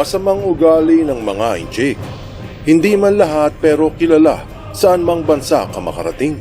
Masamang ugali ng mga inchik. Hindi man lahat pero kilala saan mang bansa ka makarating.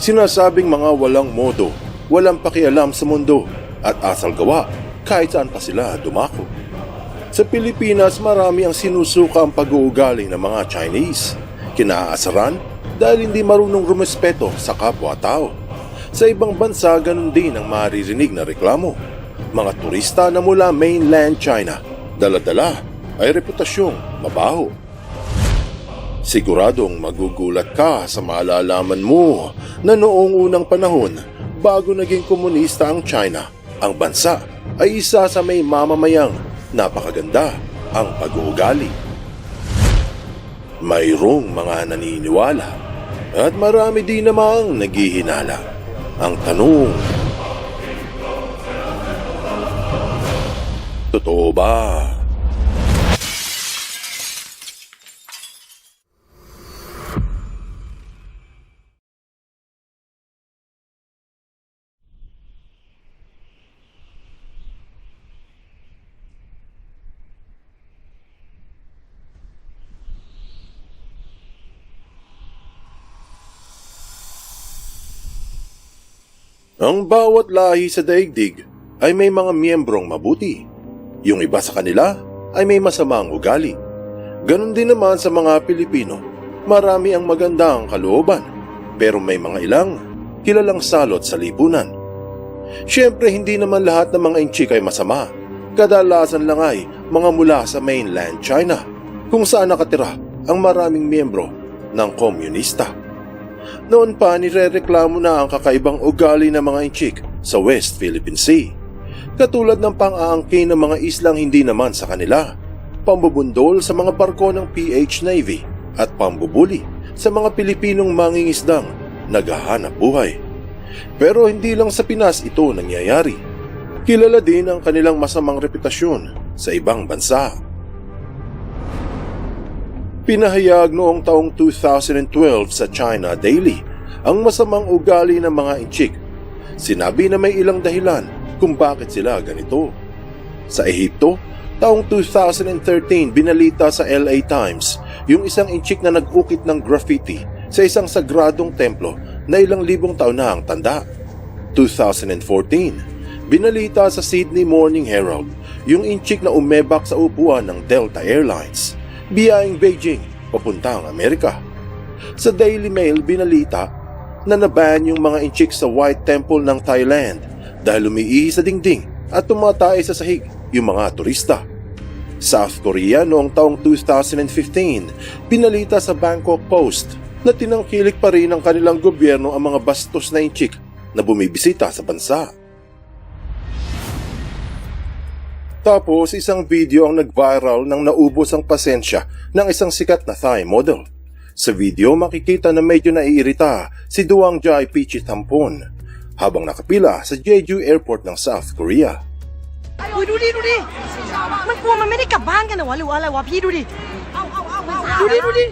Sinasabing mga walang modo, walang pakialam sa mundo at asal gawa kahit saan pa sila dumako. Sa Pilipinas marami ang sinusuka ang pag-uugali ng mga Chinese. Kinaasaran dahil hindi marunong rumespeto sa kapwa-tao. Sa ibang bansa ganun din ang maririnig na reklamo. Mga turista na mula mainland China, daladala ay reputasyong mabaho. Siguradong magugulat ka sa malalaman mo na noong unang panahon, bago naging komunista ang China, ang bansa ay isa sa may mamamayang napakaganda ang pag-uugali. Mayroong mga naniniwala at marami din namang naghihinala. Ang tanong, Totoo ba? Ang bawat lahi sa daigdig ay may mga miyembrong mabuti. Yung iba sa kanila ay may masamang ugali. Ganon din naman sa mga Pilipino. Marami ang magandang kalooban, pero may mga ilang kilalang salot sa lipunan. Siyempre hindi naman lahat ng mga inchik ay masama. Kadalasan lang ay mga mula sa mainland China, kung saan nakatira ang maraming miyembro ng komunista. Noon pa nirereklamo na ang kakaibang ugali ng mga inchik sa West Philippine Sea. Katulad ng pang-aangkin ng mga islang hindi naman sa kanila, pambubundol sa mga barko ng PH Navy at pambubuli sa mga Pilipinong mangingisdang naghahanap buhay. Pero hindi lang sa Pinas ito nangyayari. Kilala din ang kanilang masamang reputasyon sa ibang bansa. Pinahayag noong taong 2012 sa China Daily ang masamang ugali ng mga inchik. Sinabi na may ilang dahilan kung bakit sila ganito. Sa Ehipto, taong 2013 binalita sa LA Times yung isang inchik na nag-ukit ng graffiti sa isang sagradong templo na ilang libong taon na ang tanda. 2014, binalita sa Sydney Morning Herald yung inchik na umebak sa upuan ng Delta Airlines biyahing Beijing papuntang Amerika. Sa Daily Mail binalita na naban yung mga inchik sa White Temple ng Thailand dahil umiihi sa dingding at tumatay sa sahig yung mga turista. South Korea noong taong 2015, binalita sa Bangkok Post na tinangkilik pa rin ng kanilang gobyerno ang mga bastos na inchik na bumibisita sa bansa. Tapos isang video ang nag-viral nang naubos ang pasensya ng isang sikat na Thai model. Sa video makikita na medyo naiirita si Duang Jai Pichi Tampon habang nakapila sa Jeju Airport ng South Korea. อุ้ยดูดิดูดิมันกลัวมันไม่ได้กลับบ้านกันเหรอวะหรือว่าอะไรวะพี่ดูดิดูดิดูดิ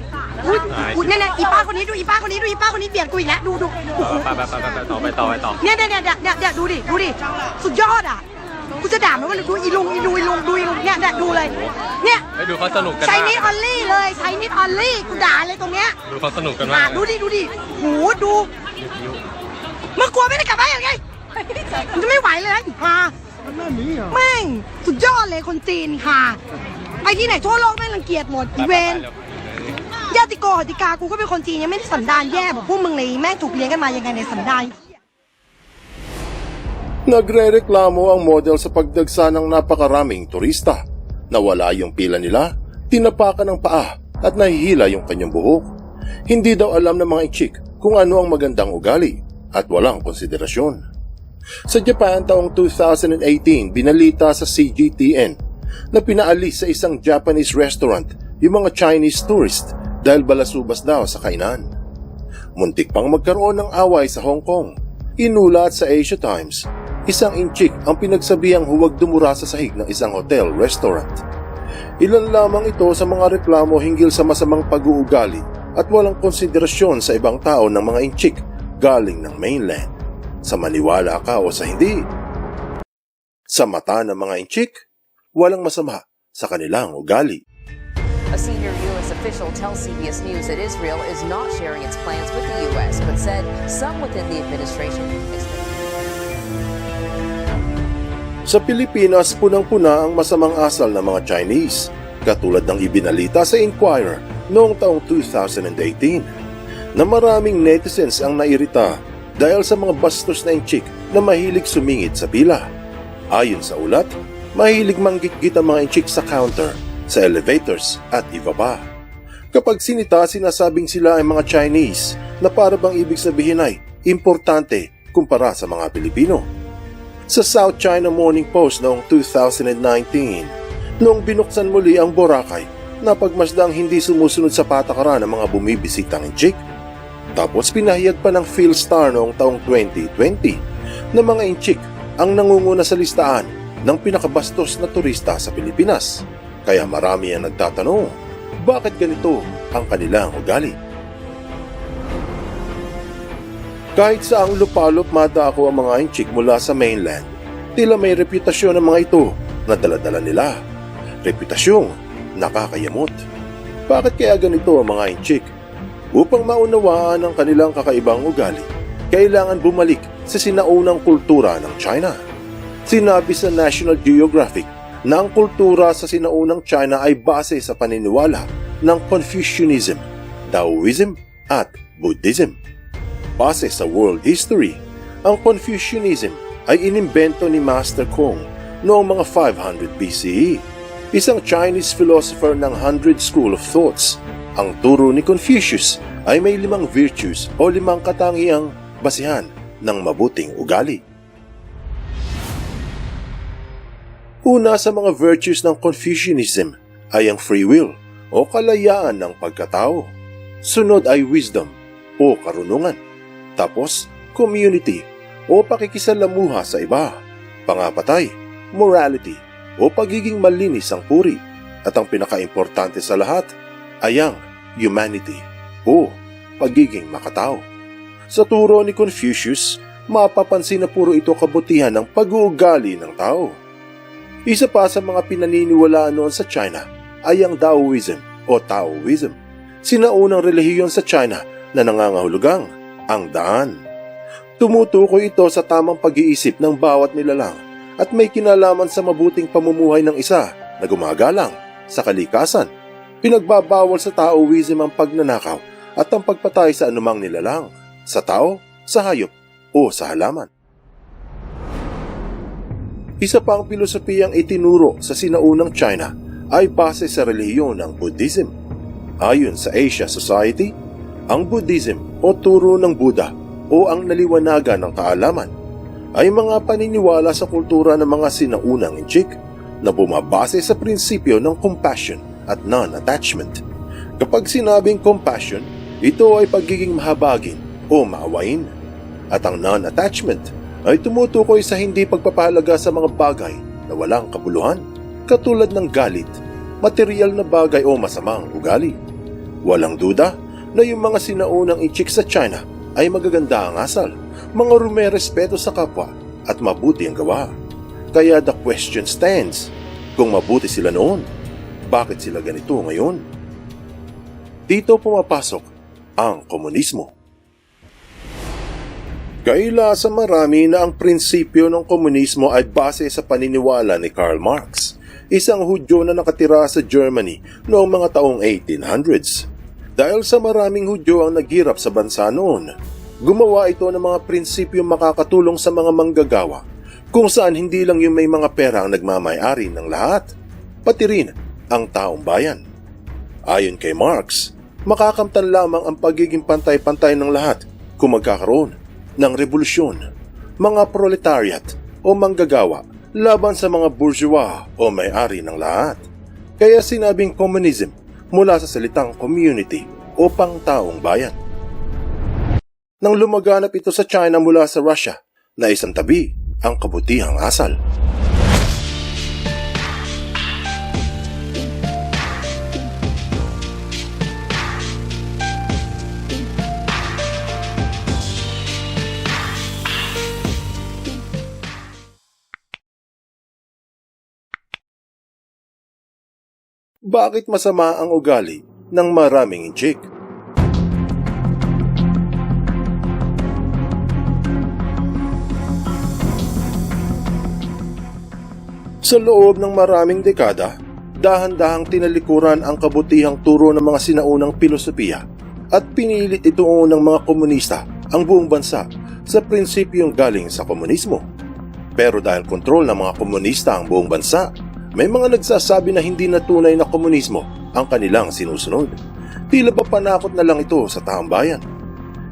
อุ้ยอุ้ยเนี่ยเนี่ยอีป้าคนนี้ดูอีป้าคนนี้ดูอีป้าคนนี้เบียดกูอีกแล้วดูดูโอ้โหไปไปไปไปต่อไปต่อไปต่อเนี่ยเนี่ยเนี่ยเนี่ยเนี่ยเนี่ยดูดิดูดิสุดยอดอะกูจะด่ามันว่าดูอีลุงอีลุงอีลุงดูอีลุงเนี่ยเนี่ยดูเลย เนี่ยไปดูเขาสนุกกันใช้มากนิดออลลี่เลยใช้นิดออลลี่กูด่าเลยตรงเนี้ยดูเขาสนุกกันอะมากดูดิดูดิโหดู มึงกลัวไม่ได้กลับบ้านยังไงมันจะไม่ไหวเลยนะอีห่าแม่งสุดยอดเลยคนจีนค่ะ ไปที่ไหนทั่วโลกแม่งรังเกียจหมดอีเวนญาติโกหติกากูก็เป็นคนจีนยังไม่ได้สันดานแย่แบบพวกมึงเลยแม่งถูกเลี้ยงกันมายังไงในสันดาน Nagre-reklamo ang model sa pagdagsa ng napakaraming turista. Nawala yung pila nila, tinapakan ng paa at nahihila yung kanyang buhok. Hindi daw alam ng mga ichik kung ano ang magandang ugali at walang konsiderasyon. Sa Japan taong 2018, binalita sa CGTN na pinaalis sa isang Japanese restaurant yung mga Chinese tourist dahil balasubas daw sa kainan. Muntik pang magkaroon ng away sa Hong Kong. Inulat sa Asia Times, isang inchik ang pinagsabihang huwag dumura sa sahig ng isang hotel restaurant. Ilan lamang ito sa mga reklamo hinggil sa masamang pag-uugali at walang konsiderasyon sa ibang tao ng mga inchik galing ng mainland. Sa maniwala ka o sa hindi. Sa mata ng mga inchik, walang masama sa kanilang ugali. A senior U.S. official tells CBS News that Israel is not sharing its plans with the U.S., but said some within the administration expect. Sa Pilipinas, punang-puna ang masamang asal ng mga Chinese, katulad ng ibinalita sa Inquirer noong taong 2018, na maraming netizens ang nairita dahil sa mga bastos na inchik na mahilig sumingit sa pila. Ayon sa ulat, mahilig manggitgit ang mga inchik sa counter, sa elevators at iba pa. Kapag sinita, sinasabing sila ay mga Chinese na para bang ibig sabihin ay importante kumpara sa mga Pilipino sa South China Morning Post noong 2019 noong binuksan muli ang Boracay na pagmasdang hindi sumusunod sa patakaran ng mga bumibisitang inchik. Tapos pinahayag pa ng Philstar noong taong 2020 na mga inchik ang nangunguna sa listahan ng pinakabastos na turista sa Pilipinas. Kaya marami ang nagtatanong, bakit ganito ang kanilang ugali? Kahit sa ang lupalop madako ang mga inchik mula sa mainland, tila may reputasyon ng mga ito na daladala nila. Reputasyong nakakayamot. Bakit kaya ganito ang mga inchik? Upang maunawaan ang kanilang kakaibang ugali, kailangan bumalik sa sinaunang kultura ng China. Sinabi sa National Geographic na ang kultura sa sinaunang China ay base sa paniniwala ng Confucianism, Taoism at Buddhism. Base sa world history, ang Confucianism ay inimbento ni Master Kong noong mga 500 BCE, isang Chinese philosopher ng Hundred School of Thoughts. Ang turo ni Confucius ay may limang virtues o limang katangiang basihan ng mabuting ugali. Una sa mga virtues ng Confucianism ay ang free will o kalayaan ng pagkatao. Sunod ay wisdom o karunungan. Tapos, community o pakikisalamuha sa iba. Pangapatay, morality o pagiging malinis ang puri. At ang pinakaimportante sa lahat ay ang humanity o pagiging makatao. Sa turo ni Confucius, mapapansin na puro ito kabutihan ng pag-uugali ng tao. Isa pa sa mga pinaniniwalaan noon sa China ay ang Taoism o Taoism. Sinaunang relihiyon sa China na nangangahulugang ang daan. Tumutukoy ito sa tamang pag-iisip ng bawat nilalang at may kinalaman sa mabuting pamumuhay ng isa na gumagalang sa kalikasan. Pinagbabawal sa Taoism ang pagnanakaw at ang pagpatay sa anumang nilalang, sa tao, sa hayop o sa halaman. Isa pa ang pilosopiyang itinuro sa sinaunang China ay base sa relihiyon ng Buddhism. Ayon sa Asia Society, ang Buddhism o turo ng Buddha o ang naliwanagan ng kaalaman ay mga paniniwala sa kultura ng mga sinaunang inchik na bumabase sa prinsipyo ng compassion at non-attachment. Kapag sinabing compassion, ito ay pagiging mahabagin o maawain. At ang non-attachment ay tumutukoy sa hindi pagpapahalaga sa mga bagay na walang kabuluhan, katulad ng galit, material na bagay o masamang ugali. Walang duda na yung mga sinaunang inchik sa China ay magaganda ang asal, mga rumerespeto sa kapwa at mabuti ang gawa. Kaya the question stands, kung mabuti sila noon, bakit sila ganito ngayon? Dito pumapasok ang komunismo. Kaila sa marami na ang prinsipyo ng komunismo ay base sa paniniwala ni Karl Marx, isang Hudyo na nakatira sa Germany noong mga taong 1800s. Dahil sa maraming Hudyo ang naghirap sa bansa noon, gumawa ito ng mga prinsipyo makakatulong sa mga manggagawa kung saan hindi lang yung may mga pera ang nagmamayari ng lahat, pati rin ang taong bayan. Ayon kay Marx, makakamtan lamang ang pagiging pantay-pantay ng lahat kung magkakaroon ng revolusyon, mga proletariat o manggagawa laban sa mga bourgeois o may-ari ng lahat. Kaya sinabing communism mula sa salitang community o pangtaong bayan. Nang lumaganap ito sa China mula sa Russia, na isang tabi ang kabutihang asal. Bakit masama ang ugali ng maraming inchik? Sa loob ng maraming dekada, dahan-dahang tinalikuran ang kabutihang turo ng mga sinaunang pilosopiya at pinilit ito ng mga komunista ang buong bansa sa prinsipyong galing sa komunismo. Pero dahil kontrol ng mga komunista ang buong bansa, may mga nagsasabi na hindi na tunay na komunismo ang kanilang sinusunod. Tila ba panakot na lang ito sa taong?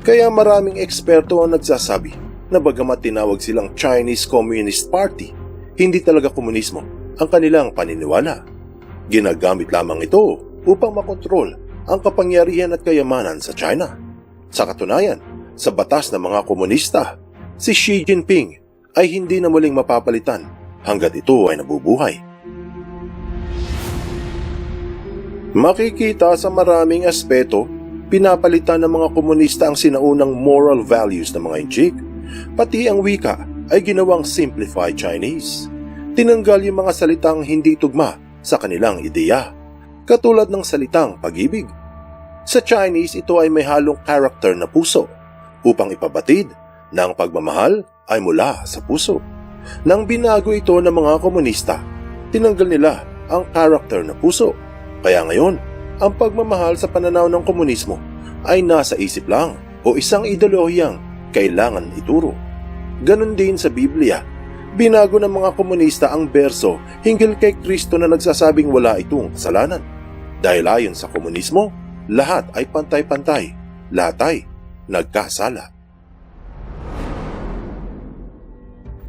Kaya maraming eksperto ang nagsasabi na bagamat tinawag silang Chinese Communist Party, hindi talaga komunismo ang kanilang paniniwala. Ginagamit lamang ito upang makontrol ang kapangyarihan at kayamanan sa China. Sa katunayan, sa batas ng mga komunista, si Xi Jinping ay hindi na muling mapapalitan hanggat ito ay nabubuhay. Makikita sa maraming aspeto, pinapalitan ng mga komunista ang sinaunang moral values ng mga Inchik. Pati ang wika ay ginawang simplified Chinese. Tinanggal yung mga salitang hindi tugma sa kanilang ideya, katulad ng salitang pag-ibig. Sa Chinese, ito ay may halong character na puso upang ipabatid na ang pagmamahal ay mula sa puso. Nang binago ito ng mga komunista, tinanggal nila ang character na puso. Kaya ngayon, ang pagmamahal sa pananaw ng komunismo ay nasa isip lang o isang ideolohiyang kailangan ituro. Ganon din sa Biblia. Binago ng mga komunista ang berso hinggil kay Kristo na nagsasabing wala itong kasalanan. Dahil ayon sa komunismo, lahat ay pantay-pantay. Lahat ay nagkasala.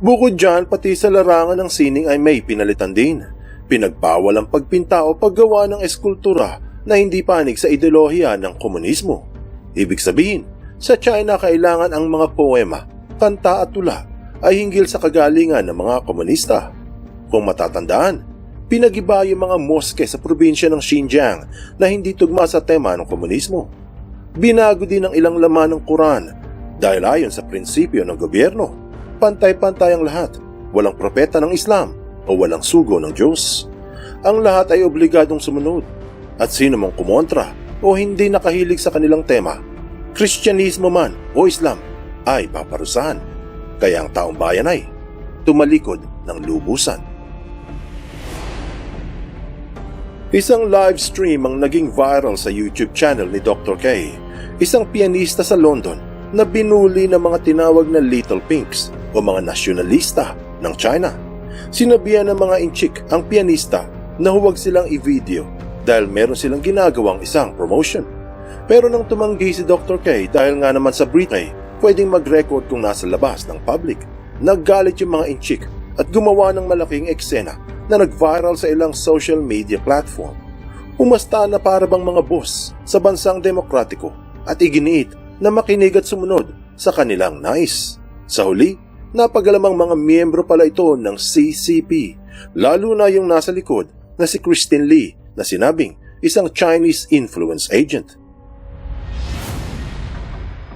Bukod dyan, pati sa larangan ng sining ay may pinalitan din. Pinagbawal ang pagpinta o paggawa ng eskultura na hindi panig sa ideolohiya ng komunismo. Ibig sabihin, sa China kailangan ang mga poema, kanta at tula ay hinggil sa kagalingan ng mga komunista. Kung matatandaan, pinagiba yung mga moske sa probinsya ng Xinjiang na hindi tugma sa tema ng komunismo. Binago din ang ilang laman ng Quran dahil ayon sa prinsipyo ng gobyerno, pantay-pantay ang lahat, walang propeta ng Islam o walang sugo ng Diyos. Ang lahat ay obligadong sumunod at sino mang kumontra o hindi nakahilig sa kanilang tema, Kristyanismo man o Islam ay paparusahan. Kaya ang taong bayan ay tumalikod ng lubusan. Isang live stream ang naging viral sa YouTube channel ni Dr. K, isang pianista sa London na binuli ng mga tinawag na Little Pinks o mga nasyonalista ng China. Sinabihan ng mga inchik ang pianista na huwag silang i-video dahil meron silang ginagawang isang promotion. Pero nang tumanggi si Dr. K dahil nga naman sa Britain, pwedeng mag-record kung nasa labas ng public. Naggalit yung mga inchik at gumawa ng malaking eksena na nag-viral sa ilang social media platform. Umasta na para bang mga boss sa bansang demokratiko at iginiit na makinig at sumunod sa kanilang nais. Sa huli, napagalamang mga miyembro pala ito ng CCP, lalo na yung nasa likod na si Christine Lee na sinabing isang Chinese influence agent.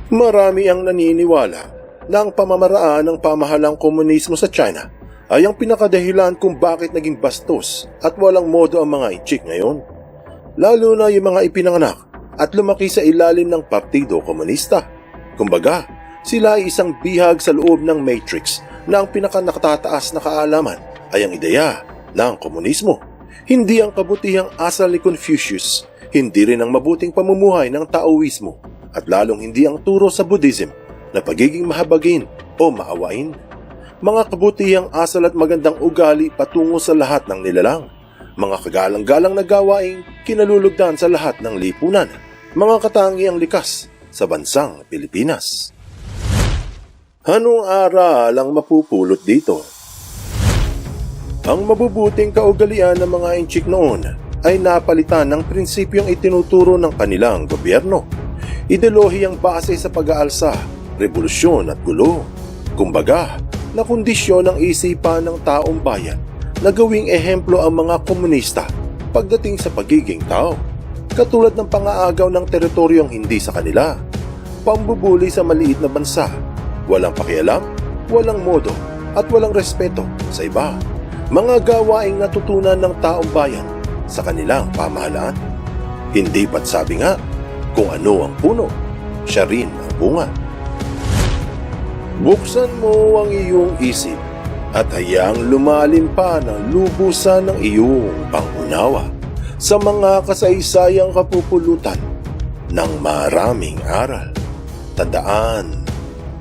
Marami ang naniniwala na ang pamamaraan ng pamahalang komunismo sa China ay ang pinakadahilan kung bakit naging bastos at walang modo ang mga ichik ngayon. Lalo na yung mga ipinanganak at lumaki sa ilalim ng Partido Komunista. Kumbaga, sila ay isang bihag sa loob ng matrix na ang pinakanakatataas na kaalaman ay ang ideya ng komunismo. Hindi ang kabutihang asal ni Confucius, hindi rin ang mabuting pamumuhay ng Taoismo, at lalong hindi ang turo sa Buddhism na pagiging mahabagin o maawain. Mga kabutihang asal at magandang ugali patungo sa lahat ng nilalang. Mga kagalang-galang na gawaing kinalulugdan sa lahat ng lipunan. Mga katangiang likas sa bansang Pilipinas. Anong aral ang mapupulot dito? Ang mabubuting kaugalian ng mga inchik noon ay napalitan ng prinsipyong itinuturo ng kanilang gobyerno. Ideolohiyang base sa pag-aalsa, revolusyon at gulo. Kumbaga, na kondisyon ng isipan ng taong bayan na gawing ehemplo ang mga komunista pagdating sa pagiging tao. Katulad ng pangaagaw ng teritoryong hindi sa kanila, pambubuli sa maliit na bansa, walang pakialam, walang modo, at walang respeto sa iba. Mga gawaing natutunan ng taong bayan sa kanilang pamahalaan. Hindi ba't sabi nga, kung ano ang puno, siya rin ang bunga. Buksan mo ang iyong isip at hayang lumalim pa ng lubusan ng iyong pangunawa sa mga kasaysayang kapupulutan ng maraming aral. Tandaan,